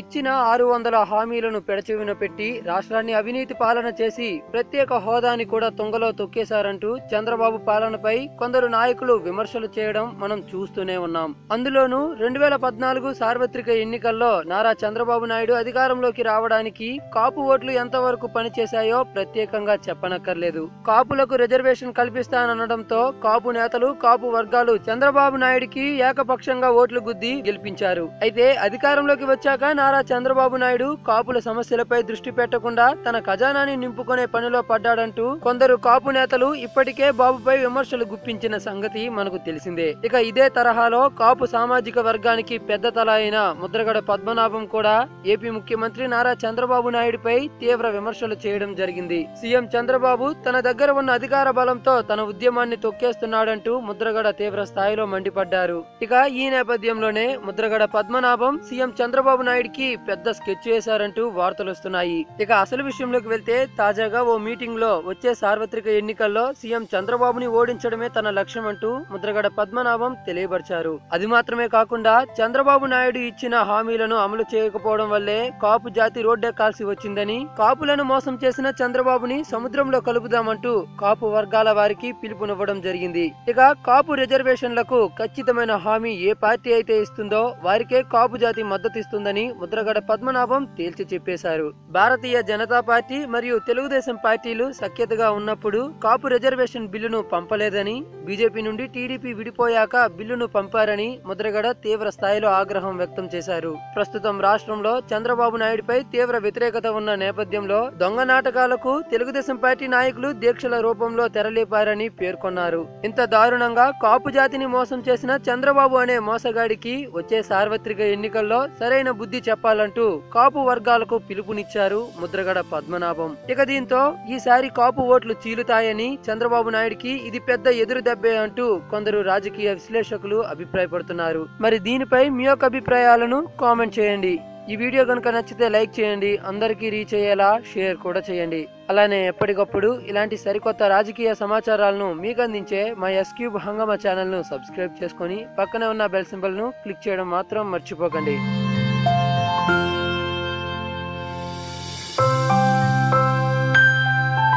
ఇచ్చిన ఆరు వందల హామీలను పెడచెవిన పెట్టి రాష్ట్రాన్ని అవినీతి పాలన చేసి ప్రత్యేక హోదాని కూడా తుంగలో తొక్కేశారంటూ చంద్రబాబు పాలనపై కొందరు నాయకులు విమర్శలు చేయడం మనం చూస్తూనే ఉన్నాం. అందులోనూ రెండు వేల పద్నాలుగు సార్వత్రిక ఎన్నికల్లో నారా చంద్రబాబు నాయుడు అధికారంలోకి రావడానికి కాపు ఓట్లు ఎంతవరకు పనిచేశాయో ప్రత్యేకంగా చెప్పనక్కర్లేదు. కాపులకు రిజర్వేషన్ కల్పిస్తాననడంతో కాపు నేతలు కాపు వర్గాలు చంద్రబాబు నాయుడికి ఏకపక్షంగా ఓట్లు గుద్ది గెలిపించారు. అయితే అధికారంలోకి వచ్చాక నారా చంద్రబాబు నాయుడు కాపుల సమస్యలపై దృష్టి పెట్టకుండా తన ఖజానాని నింపుకునే పనిలో పడ్డాడంటూ కొందరు కాపు నేతలు ఇప్పటికే బాబుపై విమర్శలు గుప్పించిన సంగతి మనకు తెలిసిందే. ఇక ఇదే తరహాలో కాపు సామాజిక వర్గానికి పెద్ద తల అయిన ముద్రగడ పద్మనాభం కూడా ఏపీ ముఖ్యమంత్రి నారా చంద్రబాబు నాయుడుపై తీవ్ర విమర్శలు చేయడం జరిగింది. సీఎం చంద్రబాబు తన దగ్గర ఉన్న అధికార బలంతో తన ఉద్యమాన్ని తొక్కేస్తున్నాడంటూ ముద్రగడ తీవ్ర స్థాయిలో మండిపడ్డారు. ఇక ఈ నేపథ్యంలోనే ముద్రగడ పద్మనాభం సీఎం చంద్రబాబు నాయుడికి పెద్ద స్కెచ్ వేశారంటూ వార్తలు వస్తున్నాయి. ఇక అసలు విషయంలోకి వెళ్తే తాజాగా ఓ మీటింగ్లో వచ్చే సార్వత్రిక ఎన్నికల్లో సీఎం చంద్రబాబుని ఓడించడమే తన లక్ష్యం అంటూ ముద్రగడ పద్మనాభం తెలియపరిచారు. అది మాత్రమే కాకుండా చంద్రబాబు నాయుడు ఇచ్చిన హామీలను అమలు చేయకపోవడం వల్లే కాపు జాతి రోడ్డెక్కాల్సి వచ్చిందని కాపులను మోసం చేసిన చంద్రబాబుని సముద్రంలో కలుపుదామంటూ కాపు వర్గాల వారికి పిలుపునివ్వడం జరిగింది. ఇక కాపు రిజర్వేషన్లకు ఖచ్చితమైన హామీ ఏ పార్టీ అయితే ఇస్తుందో వారికే కాపు జాతి మద్దతు ఇస్తుందని ముద్రగడ పద్మనాభం తేల్చి చెప్పేశారు. భారతీయ జనతా పార్టీ మరియు తెలుగుదేశం పార్టీలు సఖ్యతగా ఉన్నప్పుడు కాపు రిజర్వేషన్ బిల్లును పంపలేదని బీజేపీ నుండి టీడీపీ విడిపోయాక బిల్లును పంపారని ముద్రగడ తీవ్ర స్థాయిలో ఆగ్రహం వ్యక్తం చేశారు. ప్రస్తుతం రాష్ట్రంలో చంద్రబాబు నాయుడుపై తీవ్ర వ్యతిరేకత ఉన్న నేపథ్యంలో దొంగ నాటకాలకు తెలుగుదేశం పార్టీ నాయకులు దీక్షల రూపంలో తెరలేపారని పేర్కొన్నారు. ఇంత దారుణంగా కాపు జాతిని మోసం చేసిన చంద్రబాబు అనే మోసగాడికి వచ్చే సార్వత్రిక ఎన్నికల్లో సరైన బుద్ధి చెప్పాలంటూ కాపు వర్గాలకు పిలుపునిచ్చారు ముద్రగడ పద్మనాభం. ఇక దీంతో ఈసారి కాపు ఓట్లు చీలుతాయని చంద్రబాబు నాయుడికి ఇది పెద్ద ఎదురు దెబ్బే అంటూ కొందరు రాజకీయ విశ్లేషకులు అభిప్రాయపడుతున్నారు. మరి దీనిపై మీ యొక్క అభిప్రాయాలను కామెంట్ చేయండి. ఈ వీడియో కనుక నచ్చితే లైక్ చేయండి అందరికీ రీచ్ అయ్యేలా షేర్ కూడా చేయండి. అలానే ఎప్పటికప్పుడు ఇలాంటి సరికొత్త రాజకీయ సమాచారాలను మీకు అందించే మా ఎస్క్యూబ్ హంగమా ఛానల్ను సబ్స్క్రైబ్ చేసుకొని పక్కనే ఉన్న బెల్ సింబల్ను క్లిక్ చేయడం మాత్రం మర్చిపోకండి.